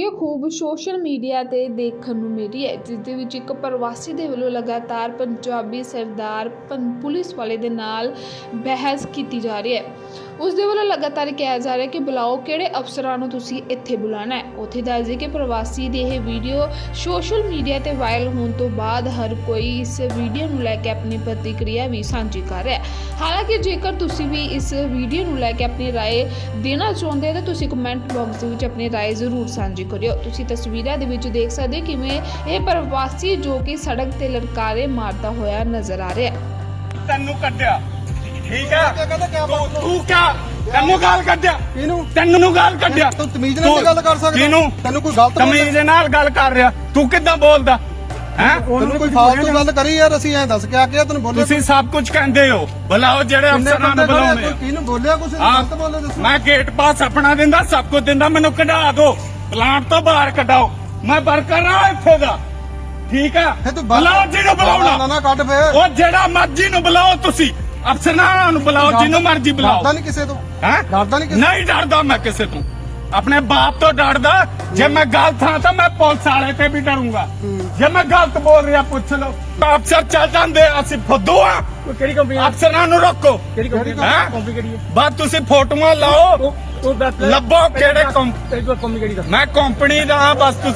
Video ਖੂਬ social media ਤੇ ਦੇਖਣ ਨੂੰ ਮਿਲੀ ਹੈ, ਜਿਸ ਦੇ ਵਿੱਚ ਇੱਕ ਪ੍ਰਵਾਸੀ ਦੇ ਵੱਲੋਂ ਲਗਾਤਾਰ ਪੰਜਾਬੀ ਸਰਦਾਰ ਪੰ- ਪੁਲਿਸ ਵਾਲੇ ਦੇ ਨਾਲ ਬਹਿਸ ਕੀਤੀ ਜਾ ਰਹੀ ਹੈ। ਉਸ ਦੇ ਵੱਲੋਂ ਲਗਾਤਾਰ ਕਿਹਾ ਜਾ ਰਿਹਾ ਕਿ ਬੁਲਾਓ ਕਿਹੜੇ ਅਫਸਰਾਂ ਨੂੰ ਤੁਸੀਂ ਇੱਥੇ ਬੁਲਾਣਾ ਹੈ ਉੱਥੇ ਦੱਸਦੇ ਕਿ ਪ੍ਰਵਾਸੀ ਦੀ ਇਹ ਵੀਡੀਓ ਸੋਸ਼ਲ ਮੀਡੀਆ ਤੇ ਵਾਇਰਲ ਹੋਣ ਤੋਂ ਬਾਅਦ ਹਰ ਕੋਈ ਇਸ ਵੀਡੀਓ ਨੂੰ ਲੈ ਕੇ ਆਪਣੀ ਪ੍ਰਤੀਕਿਰਿਆ ਵੀ ਸਾਂਝੀ ਕਰ ਰਿਹਾ ਹੈ ਹਾਲਾਂਕਿ ਜੇਕਰ ਤੁਸੀਂ ਵੀ ਇਸ ਵੀਡੀਓ ਨੂੰ ਲੈ ਕੇ ਆਪਣੀ رائے ਦੇਣਾ ਚਾਹੁੰਦੇ ਹੋ ਤਾਂ ਤੁਸੀਂ ਕਮੈਂਟ ਬਾਕਸ ਦੇ ਵਿੱਚ ਆਪਣੀ رائے ਜ਼ਰੂਰ ਸਾਂਝੀ ਕਰਿਓ ਤੁਸੀਂ ਤਸਵੀਰਾਂ ਦੇ ਵਿੱਚ ਦੇਖ ਸਕਦੇ ਹੋ ਕਿਵੇਂ ਇਹ ਪ੍ਰਵਾਸੀ ਜੋ ਕਿ ਸੜਕ ਤੇ ਲੜਕਾਰੇ ਮਾਰਦਾ ਹੋਇਆ ਨਜ਼ਰ ਆ ਰਿਹਾ ਹੈ ਤੈਨੂੰ ਕੱਢਿਆ ਠੀਕ ਆ ਕਹਿੰਦਾ ਕਿਆ ਤੂੰ ਮਤਲਬ? ਤੂੰ ਕਿਆ? ਤੈਨੂੰ ਗਾਲ ਕੱਢਿਆ? ਕਿਹਨੂੰ? ਤੈਨੂੰ ਗਾਲ ਕੱਢਿਆ? ਤੂੰ ਤਮੀਜ਼ ਨਾਲ ਗੱਲ ਕਰ ਸਕਦਾ। ਕਿਹਨੂੰ? ਤੈਨੂੰ ਕੋਈ ਗਲਤ ਤਮੀਜ਼ ਨਾਲ ਗੱਲ ਕਰ ਰਿਹਾ। ਤੂੰ ਕਿੱਦਾਂ ਬੋਲਦਾ? ਹੈ? ਤੈਨੂੰ ਕੋਈ ਫਾਲਤੂ ਗੱਲ ਕਰੀ ਯਾਰ ਅਸੀਂ ਐਂ ਦੱਸ ਕੇ ਆ ਕੇ ਤੈਨੂੰ ਬੋਲੇ ਤੁਸੀਂ ਸਭ ਕੁਝ ਕਹਿੰਦੇ ਹੋ। ਬੁਲਾਓ ਜਿਹੜੇ ਅਫਸਰਾਂ ਨੂੰ ਆ, ਬੁਲਾਉਂਦੇ ਕੋਈ ਕਿਹਨੂੰ ਬੋਲਿਆ ਕੁਛ? ਆ ਗਲਤ ਬੋਲੇ ਦੱਸੋ। ਮੈਂ ਗੇਟ ਪਾਸ ਆਪਣਾ ਦਿੰਦਾ ਸਭ ਕੁਝ ਦਿੰਦਾ ਮੈਨੂੰ ਕਢਾ ਦਿਓ। ਪਲਾਂਟ ਤੋਂ ਬਾਹਰ ਕਢਾਓ। ਮੈਂ ਵਰਕਰ ਆ ਇੱਥੇ ਦਾ। ਠੀਕ ਆ? ਬੁਲਾਓ ਜਿਹਨੂੰ ਨਾ ਬੁਲਾਉਣਾ। ਨਾ ਕੱਢ ਫੇ ਉਹ ਜਿਹੜਾ ਮਰਜ਼ੀ ਨੂੰ ਬੁਲਾਓ ਤੁਸੀਂ। ਅਫਸਰਾਂ ਨੂੰ ਬੁਲਾਓ ਜਿਹਨੂੰ ਮਰਜ਼ੀ ਬੁਲਾਓ। ਡਰਦਾ ਨਹੀਂ ਕਿਸੇ ਤੋਂ। ਹੈ? ਡਰਦਾ ਨਹੀਂ ਕਿਸੇ ਨਹੀਂ ਡਰਦਾ ਮੈਂ ਕਿਸੇ ਤੋਂ। ਆਪਣੇ ਬਾਪ ਤੋਂ ਡਰਦਾ। ਜੇ ਮੈਂ ਗਲਤ ਹਾਂ ਤਾਂ ਮੈਂ ਪੁਲਿਸ ਵਾਲੇ ਤੇ ਵੀ ਡਰੂੰਗਾ। ਜੇ ਮੈਂ ਗਲਤ ਬੋਲ ਰਿਹਾ ਪੁੱਛ ਲਓ। ਅਫਸਰ ਚੱਲ ਜਾਂਦੇ ਅਸੀਂ ਫੁੱਦੂ ਆ ਕਿਹੜੀ ਕੰਪਨੀ ਅਫਸਰਾਂ ਨੂੰ ਰੋਕੋ। ਕਿਹੜੀ ਕੰਪਨੀ? ਕੰਪਨੀ ਕਿਹੜੀ ਹੈ ਬਾਅਦ ਤੁਸੀਂ ਫੋਟੋਆਂ ਲਾਓ। ਲੱਭੋ ਕਿਹੜੇ ਕੰਪ- ਕੰਪਨੀ ਕਿਹੜੀ ਮੈਂ ਕੰਪਨੀ ਦਾ ਬਸ ਤੁਸੀਂ